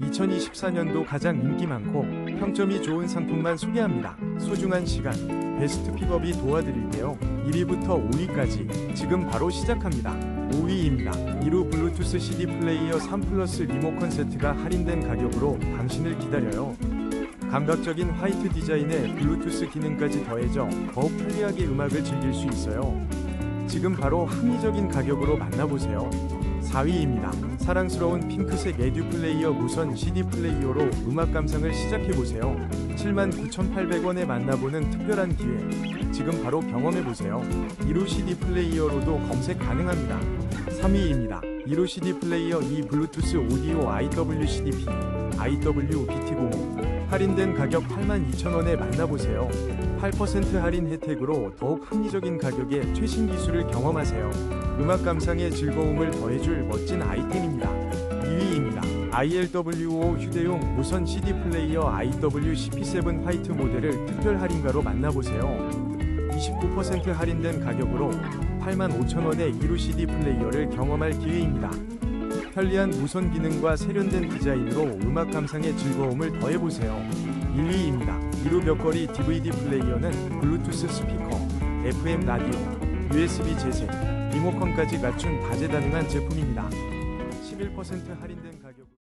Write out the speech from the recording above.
2024년도 가장 인기 많고 평점이 좋은 상품만 소개합니다. 소중한 시간, 베스트 픽업이 도와드릴게요. 1위부터 5위까지 지금 바로 시작합니다. 5위입니다. 1루 블루투스 CD 플레이어 3 플러스 리모컨 세트가 할인된 가격으로 당신을 기다려요. 감각적인 화이트 디자인에 블루투스 기능까지 더해져 더욱 편리하게 음악을 즐길 수 있어요. 지금 바로 합리적인 가격으로 만나보세요. 4위입니다. 사랑스러운 핑크색 에듀 플레이어 무선 CD 플레이어로 음악 감상을 시작해보세요. 79,800원에 만나보는 특별한 기회. 지금 바로 경험해보세요. 1호 CD 플레이어로도 검색 가능합니다. 3위입니다. 1호 CD 플레이어 2 블루투스 오디오 IWCDP, IWBT05. 할인된 가격 82,000원에 만나보세요. 8% 할인 혜택으로 더욱 합리적인 가격에 최신 기술을 경험하세요. 음악 감상의 즐거움을 더해줄 멋진 아이템입니다. 2위입니다. ILWO 휴대용 무선 CD 플레이어 IWCP7 화이트 모델을 특별 할인가로 만나보세요. 29% 할인된 가격으로 85,000원의 1호 CD 플레이어를 경험할 기회입니다. 편리한 무선 기능과 세련된 디자인으로 음악 감상의 즐거움을 더해보세요. 1위입니다. 1호 벽걸이 DVD 플레이어는 블루투스 스피커, FM 라디오, USB 재생, 리모컨까지 갖춘 다재다능한 제품입니다. 11% 할인된 가격